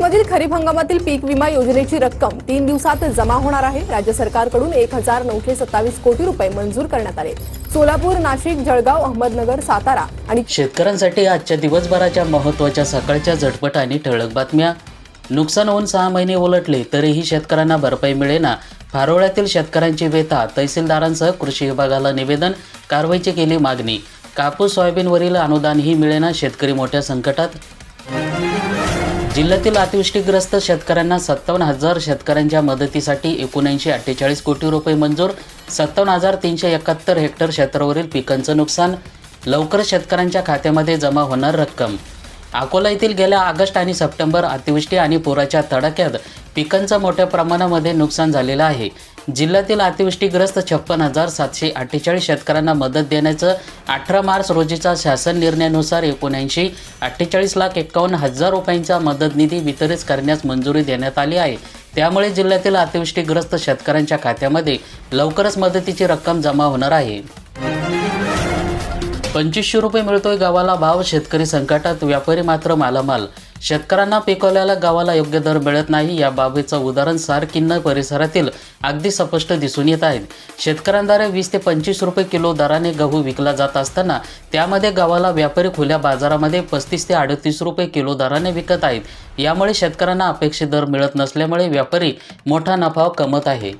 मधील खरीप हंगामातील पीक विमा योजनेची रक्कम तीन दिवसात जमा होणार आहे. राज्य सरकारकडून एक हजार नऊशे सत्तावीस कोटी रुपये मंजूर करण्यात आले. सोलापूर नाशिक जळगाव अहमदनगर सातारा आणि शेतकऱ्यांसाठी आजच्या दिवसभराच्या महत्त्वाच्या सकाळच्या झटपट आणि ठळक बातम्या. नुकसान होऊन सहा महिने उलटले तरीही शेतकऱ्यांना भरपाई मिळेना. फारोळ्यातील शेतकऱ्यांची व्यथा तहसीलदारांसह कृषी विभागाला निवेदन कारवाईची केली मागणी. कापूस सोयाबीनवरील अनुदानही मिळेना शेतकरी मोठ्या संकटात. जिल्ह्यातील अतिवृष्टीग्रस्त शेतकऱ्यांना सत्तावन्न हजार शेतकऱ्यांच्या मदतीसाठी एकोणऐंशी अठ्ठेचाळीस कोटी रुपये मंजूर सत्तावन्न हजार तीनशे एकाहत्तर हेक्टर क्षेत्रावरील पिकांचं नुकसान लवकर शेतकऱ्यांच्या खात्यामध्ये जमा होणार रक्कम. अकोला येथील गेल्या ऑगस्ट आणि सप्टेंबर अतिवृष्टी आणि पुराच्या तडाख्यात पिकांचं मोठ्या प्रमाणामध्ये नुकसान झालेलं आहे. जिल्ह्यातील अतिवृष्टीग्रस्त छप्पन हजार सातशे अठ्ठेचाळीस शेतकऱ्यांना मदत देण्याचं अठरा मार्च रोजीचा शासन निर्णयानुसार एकोणऐंशी अठ्ठेचाळीस लाख एकावन्न हजार रुपयांचा मदत निधी वितरित करण्यास मंजुरी देण्यात आली आहे. त्यामुळे जिल्ह्यातील अतिवृष्टीग्रस्त शेतकऱ्यांच्या खात्यामध्ये लवकरच मदतीची रक्कम जमा होणार आहे. पंचवीसशे रुपये मिळतोय गावाला भाव शेतकरी संकटात व्यापारी मात्र मालामाल शेतकऱ्यांना पिकवलेल्या गावाला योग्य दर मिळत नाही या बाबीचं उदाहरण सारकिन्न परिसरातील अगदी स्पष्ट दिसून येत आहेत शेतकऱ्यांद्वारे वीस ते पंचवीस रुपये किलो दराने गहू विकला जात असताना त्यामध्ये गावाला व्यापारी खुल्या बाजारामध्ये पस्तीस ते अडतीस रुपये किलो दराने विकत आहेत. यामुळे शेतकऱ्यांना अपेक्षित दर मिळत नसल्यामुळे व्यापारी मोठा नफा कमत आहे.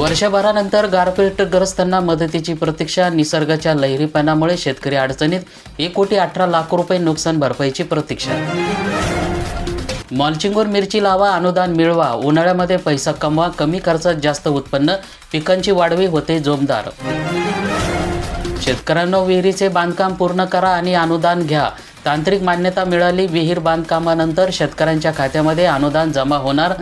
वर्षभरानंतर गारपीटग्रस्तांना मदतीची प्रतीक्षा निसर्गाच्या लहरीपणामुळे शेतकरी अडचणीत एक कोटी अठरा लाख रुपये नुकसान भरपाईची प्रतीक्षा. मॉल्चिंगवर मिरची लावा अनुदान मिळवा उन्हाळ्यामध्ये पैसा कमवा कमी खर्चात जास्त उत्पन्न पिकांची वाढवी होते जोमदार. शेतकऱ्यांना विहिरीचे बांधकाम पूर्ण करा आणि अनुदान घ्या. तांत्रिक मान्यता मिळाली विहीर बांधकामानंतर शेतकऱ्यांच्या खात्यामध्ये अनुदान जमा होणार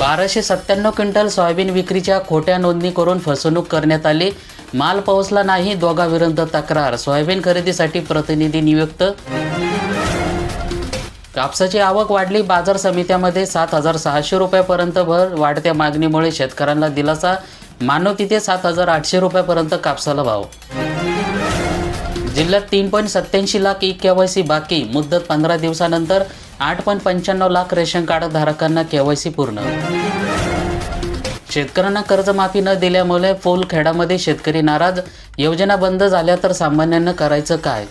बाराशे सत्त्याण्णव क्विंटल सोयाबीन विक्रीच्या खोट्या नोंदणी करून फसवणूक करण्यात आली. माल पोहोचला नाही दोघांविरुद्ध तक्रार. सोयाबीन खरेदीसाठी प्रतिनिधी नियुक्त. कापसाची आवक वाढली. बाजार समित्यामध्ये सात हजार सहाशे रुपयापर्यंत भर वाढत्या मागणीमुळे शेतकऱ्यांना दिलासा. मानव तिथे सात हजार आठशे रुपयापर्यंत कापसाला भाव. जिल्ह्यात तीन पॉईंट सत्याऐंशी लाख ई केवायसी बाकी. मुदत पंधरा दिवसानंतर आठ पॉईंट पंच्याण्णव लाख रेशन कार्ड धारकांना केवायसी पूर्ण. शेतकऱ्यांना कर्जमाफी न दिल्यामुळे फोलखेडामध्ये शेतकरी नाराज. योजना बंद झाल्या तर सामान्यांना करायचं काय?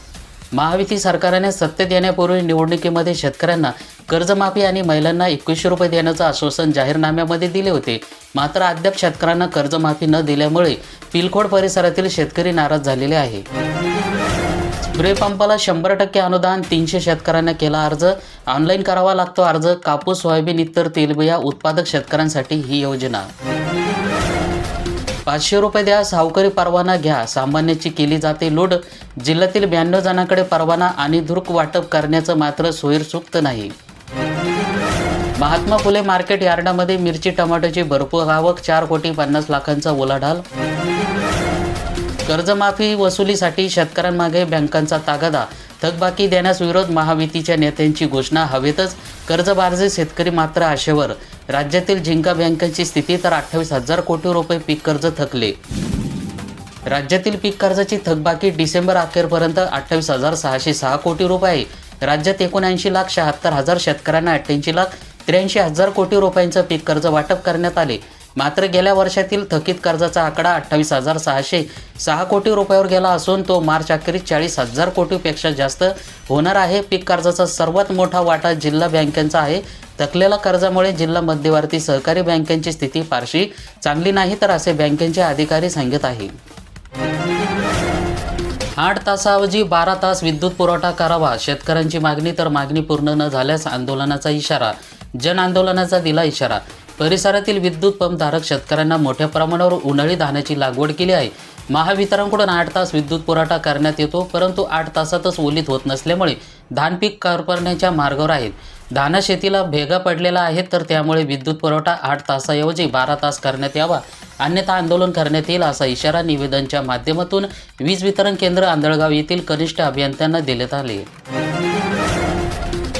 महायुती सरकारने सत्तेत येण्यापूर्वी निवडणुकीमध्ये शेतकऱ्यांना कर्जमाफी आणि महिलांना एकवीसशे रुपये देण्याचं आश्वासन जाहीरनाम्यामध्ये दिले होते. मात्र अद्याप शेतकऱ्यांना कर्जमाफी न दिल्यामुळे पिलखोड परिसरातील शेतकरी नाराज झालेले आहे. स्प्रे पंपाला शंभर टक्के अनुदान तीनशे शेतकऱ्यांना केला अर्ज. ऑनलाईन करावा लागतो अर्ज. कापूस सोयाबीन इतर तेलबिया उत्पादक शेतकऱ्यांसाठी ही योजना. पाचशे रुपये द्या सावकारी परवाना घ्या. सामान्याची केली जाते लूट. जिल्ह्यातील ब्याण्णव जणांकडे परवाना आणि धुर्क वाटप करण्याचं मात्र सोयीरसुक्त नाही. महात्मा फुले मार्केट यार्डामध्ये मिरची टमाटोची भरपूर आवक चार कोटी पन्नास लाखांचा उलाढाल कर्जमाफी वसुलीसाठी शेतकऱ्यांमागे बँकांचा तागादा. थकबाकी देण्यास विरोध महायुतीच्या नेत्यांची घोषणा हवेतच. कर्जबारजे शेतकरी मात्र आशेवर. राज्यातील झिंका बँकांची स्थिती तर अठ्ठावीस हजार कोटी रुपये पीक कर्ज थकले. राज्यातील पीक कर्जाची थकबाकी डिसेंबर अखेरपर्यंत अठ्ठावीस हजार सहाशे सहा कोटी रुपये आहे. राज्यात एकोणऐंशी लाख शहात्तर हजार शेतकऱ्यांना अठ्ठ्याऐंशी लाख त्र्याऐंशी हजार कोटी रुपयांचं पीक कर्ज वाटप करण्यात आले. मात्र गेल्या वर्षातील थकीत कर्जाचा आकडा अठ्ठावीस हजार सहाशे सहा कोटी रुपयावर गेला असून तो मार्च अखेरीस चाळीस हजार कोटीपेक्षा जास्त होणार आहे. पीक कर्जाचा सर्वात मोठा वाटा जिल्हा बँकांचा आहे. थकलेल्या कर्जामुळे जिल्हा मध्यवर्ती सहकारी बँकांची स्थिती फारशी चांगली नाही तर असे बँकेचे अधिकारी सांगत आहे. आठ तासाऐवजी बारा तास विद्युत पुरवठा करावा. शेतकऱ्यांची मागणी तर मागणी पूर्ण न झाल्यास आंदोलनाचा इशारा जन आंदोलनाचा दिला इशारा. परिसरातील विद्युत पंपधारक शेतकऱ्यांना मोठ्या प्रमाणावर उन्हाळी धान्याची लागवड केली आहे. महावितरणकडून आठ तास विद्युत पुरवठा करण्यात येतो परंतु आठ तासातच ओलीत होत नसल्यामुळे धान पीक करपण्याच्या मार्गावर आहेत. धाना शेतीला भेगा पडलेला आहे तर त्यामुळे विद्युत पुरवठा आठ तासाऐवजी बारा तास करण्यात यावा. अन्यथा आंदोलन करण्यात येईल असा इशारा निवेदनच्या माध्यमातून वीज वितरण केंद्र आंधळगाव येथील कनिष्ठ अभियंत्यांना देण्यात आले.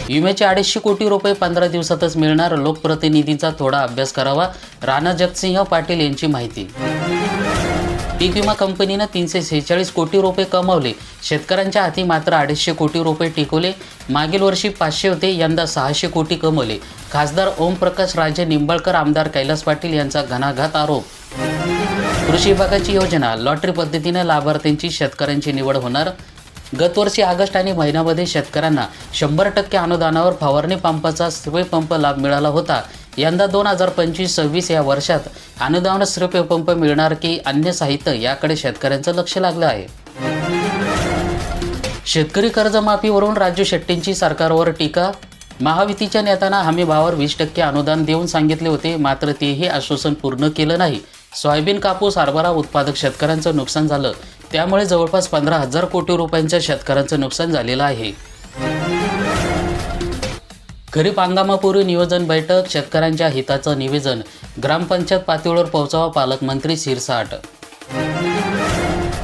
विम्याचे अडीचशे कोटी रुपये पंधरा दिवसातच मिळणार. लोकप्रतिनिधींचा थोडा अभ्यास करावा. राणा जगसिंह पाटील यांची माहिती. पीक विमा कंपनीनं तीनशे सेहेचाळीस कोटी रुपये कमावले. शेतकऱ्यांच्या हाती मात्र अडीचशे कोटी रुपये टिकवले. मागील वर्षी पाचशे होते यंदा सहाशे कोटी कमवले. खासदार ओमप्रकाश राजे निंबाळकर आमदार कैलास पाटील यांचा घणाघात आरोप. कृषी विभागाची योजना लॉटरी पद्धतीनं लाभार्थ्यांची शेतकऱ्यांची निवड होणार. गतवर्षी ऑगस्ट आणि महिन्यामध्ये शेतकऱ्यांना शंभर टक्के अनुदानावर फवारणी पंपाचा स्प्रे पंप लाभ मिळाला होता. यंदा दोन हजार पंचवीस सव्वीस या वर्षात अनुदान स्प्रे पंप मिळणार की अन्य साहित्य याकडे शेतकऱ्यांचं लक्ष लागलं आहे. शेतकरी कर्जमाफीवरून राजू शेट्टींची सरकारवर टीका? महायुतीच्या नेत्यांना हमी भावावर वीस टक्के अनुदान देऊन सांगितले होते मात्र तेही आश्वासन पूर्ण केलं नाही. सोयाबीन कापूस हरभरा उत्पादक शेतकऱ्यांचं नुकसान झालं. त्यामुळे जवळपास पंधरा हजार कोटी रुपयांच्या शेतकऱ्यांचं नुकसान झालेलं आहे. खरीप हंगामापूर्वी नियोजन बैठक शेतकऱ्यांच्या हिताचं निवेदन ग्रामपंचायत पातळीवर पोहोचावा पालकमंत्री शिरसाट.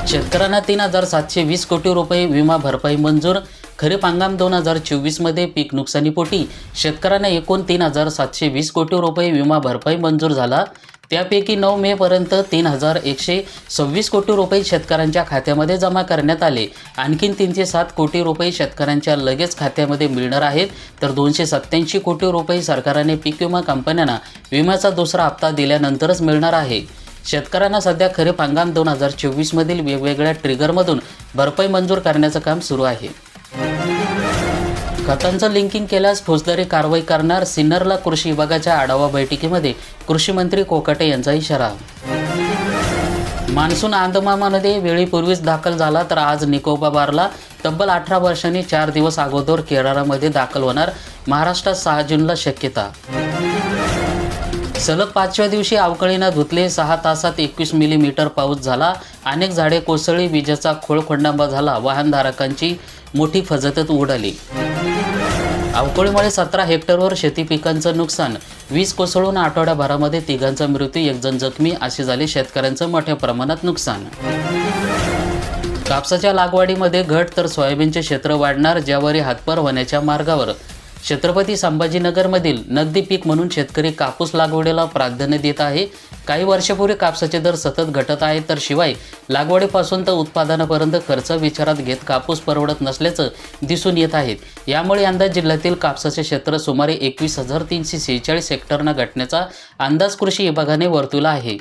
शेतकऱ्यांना तीन हजार सातशे वीस कोटी रुपये विमा भरपाई मंजूर. खरीप हंगाम दोन हजार चोवीसमध्ये पीक नुकसानीपोटी. शेतकऱ्यांना एकूण तीन हजार सातशे वीस कोटी रुपये विमा भरपाई मंजूर झाला. त्यापैकी नऊ मेपर्यंत तीन हजार एकशे सव्वीस कोटी रुपये शेतकऱ्यांच्या खात्यामध्ये जमा करण्यात आले. आणखीन तीनशे सात कोटी रुपये शेतकऱ्यांच्या लगेच खात्यामध्ये मिळणार आहेत. तर दोनशे सत्त्याऐंशी कोटी रुपये सरकारने पीक विमा कंपन्यांना विम्याचा दुसरा हप्ता दिल्यानंतरच मिळणार आहे. शेतकऱ्यांना सध्या खरीप हंगाम दोन हजार चोवीसमधील वेगवेगळ्या ट्रिगरमधून भरपाई मंजूर करण्याचं काम सुरू आहे. खतांचं लिंकिंग केल्यास फौजदारी कारवाई करणार सिन्नरला कृषी विभागाच्या आढावा बैठकीमध्ये. कृषी मंत्री कोकाटे यांचा इशारा. मान्सून अंदमानमध्ये वेळीपूर्वीच दाखल झाला तर आज निकोबाबारला तब्बल अठरा वर्षांनी चार दिवस अगोदर केरळामध्ये दाखल होणार महाराष्ट्रात सहा जूनला शक्यता. सलग पाचव्या दिवशी अवकाळीनं धुतले सहा तासात एकवीस मिलीमीटर पाऊस झाला. अनेक झाडे कोसळी विजेचा खोळखोंडांबा झाला वाहनधारकांची मोठी फजतत उडाली. अवकाळीमुळे सतरा हेक्टरवर शेती पिकांचं नुकसान वीज कोसळून आठवड्याभरामध्ये तिघांचा मृत्यू एकजण जखमी असे झाले शेतकऱ्यांचं मोठ्या प्रमाणात नुकसान. कापसाच्या लागवडीमध्ये घट तर सोयाबीनचे क्षेत्र वाढणार ज्यावरी हातपर होण्याच्या मार्गावर. छत्रपती संभाजीनगरमधील नगदी पीक म्हणून शेतकरी कापूस लागवडीला प्राधान्य देत आहे. काही वर्षापूर्वी कापसाचे दर सतत घटत आहेत तर शिवाय लागवडीपासून तर उत्पादनापर्यंत खर्च विचारात घेत कापूस परवडत नसल्याचं दिसून येत आहेत यामुळे यंदा जिल्ह्यातील कापसाचे क्षेत्र सुमारे एकवीस हजार तीनशे सेहेचाळीस हेक्टरना घटण्याचा अंदाज कृषी विभागाने वर्तवला आहे.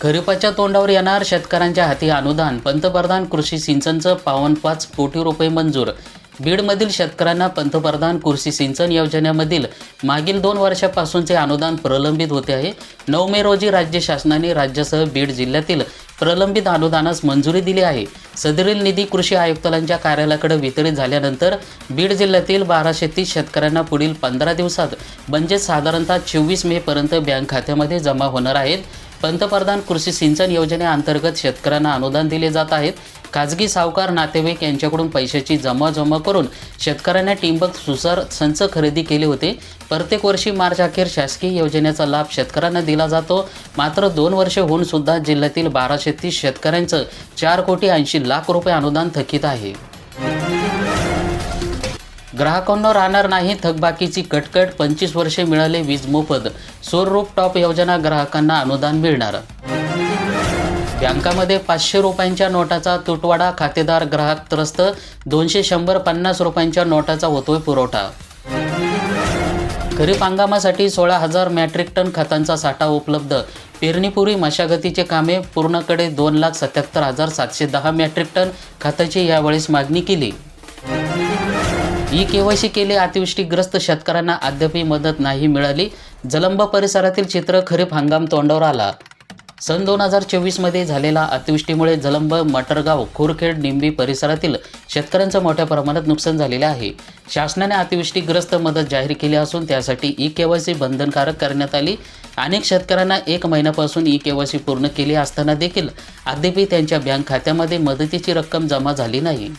खरीपाच्या तोंडावर येणार शेतकऱ्यांच्या हाती अनुदान. पंतप्रधान कृषी सिंचनचं पावन पाच कोटी रुपये मंजूर. बीडमधील शेतकऱ्यांना पंतप्रधान कृषी सिंचन योजनेमधील मागील दोन वर्षापासूनचे अनुदान प्रलंबित होते आहे. नऊ मे रोजी राज्य शासनाने राज्यासह बीड जिल्ह्यातील प्रलंबित अनुदानास मंजुरी दिली आहे. सदरील निधी कृषी आयुक्तालयांच्या कार्यालयाकडे वितरित झाल्यानंतर बीड जिल्ह्यातील बाराशे तीस शेतकऱ्यांना पुढील पंधरा दिवसात म्हणजे साधारणतः चोवीस मेपर्यंत बँक खात्यामध्ये जमा होणार आहेत. पंतप्रधान कृषी सिंचन योजनेअंतर्गत शेतकऱ्यांना अनुदान दिले जात आहेत. खाजगी सावकार नातेवाईक यांच्याकडून पैशाची जमा जमा करून शेतकऱ्यांना टिंबक सुसार संच खरेदी केले होते. प्रत्येक वर्षी मार्च अखेर शासकीय योजनेचा लाभ शेतकऱ्यांना दिला जातो. मात्र दोन वर्षे होऊन सुद्धा जिल्ह्यातील बाराशे तीस शेतकऱ्यांचं चार कोटी ऐंशी लाख रुपये अनुदान थकीत आहे. ग्राहकांना राहणार नाही थकबाकीची कटकट पंचवीस वर्षे मिळाले वीज मोफत. सोर रूप टॉप योजना ग्राहकांना अनुदान मिळणार. बँकामध्ये पाचशे रुपयांच्या नोटाचा तुटवाडा खातेदार ग्राहक त्रस्त दोनशे शंभर पन्नास रुपयांच्या नोटाचा होतोय पुरवठा. खरीप हंगामासाठी सोळा हजार मॅट्रिक टन खतांचा साठा उपलब्ध. पेरणीपूर्वी मशागतीचे कामे पूर्णकडे दोन लाख सत्याहत्तर हजार सातशे दहा मॅट्रिक टन खताची यावेळेस मागणी केली. ई केवायसी केले अतिवृष्टीग्रस्त शेतकऱ्यांना अद्यापही मदत नाही मिळाली. जलंब परिसरातील चित्र खरीप हंगाम तोंडावर आला. सन दोन हजार चोवीसमध्ये झालेल्या अतिवृष्टीमुळे जलंब मटरगाव खोरखेड निंबी परिसरातील शेतकऱ्यांचं मोठ्या प्रमाणात नुकसान झालेले आहे. शासनाने अतिवृष्टीग्रस्त मदत जाहीर केली असून त्यासाठी ई केवायसी बंधनकारक करण्यात आली. अनेक शेतकऱ्यांना एक महिन्यापासून ई केवायसी पूर्ण केली असताना देखील अद्यापही त्यांच्या बँक खात्यामध्ये मदतीची रक्कम जमा झाली नाही.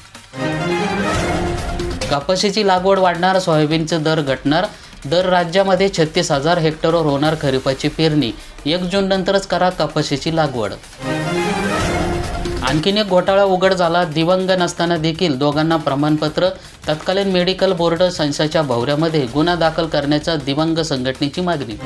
कपाशीची लागवड वाढणार सोयाबीनचे दर घटणार. दर राज्यामध्ये छत्तीस हजार हेक्टरवर होणार खरीपाची पेरणी. एक जून नंतरच करा कपाशीची लागवड. आणखीन एक घोटाळा उघड झाला. दिवंग नसताना देखील दोघांना प्रमाणपत्र तत्कालीन मेडिकल बोर्ड संस्थेच्या भवऱ्यामध्ये गुन्हा दाखल करण्याचा दिवंग संघटनेची मागणी.